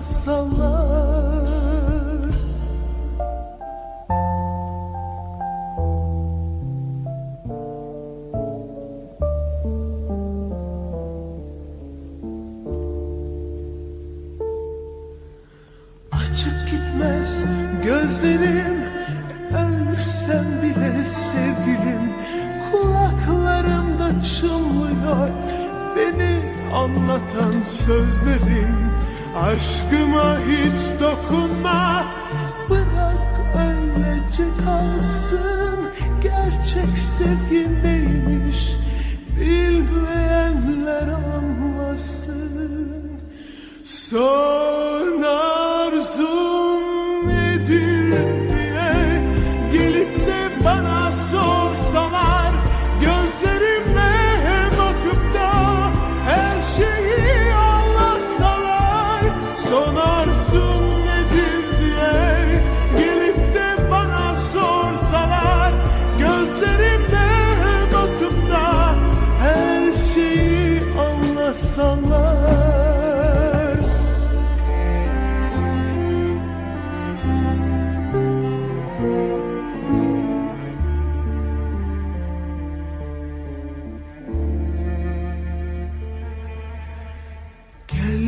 anlatsalar Açık gitmez gözlerim Ölsem bile sevgilim. Kulaklarımda çınlıyor Beni anlatan sözlerim Aşkıma hiç dokunma. Bırak öylece kalsın Gerçek sevgi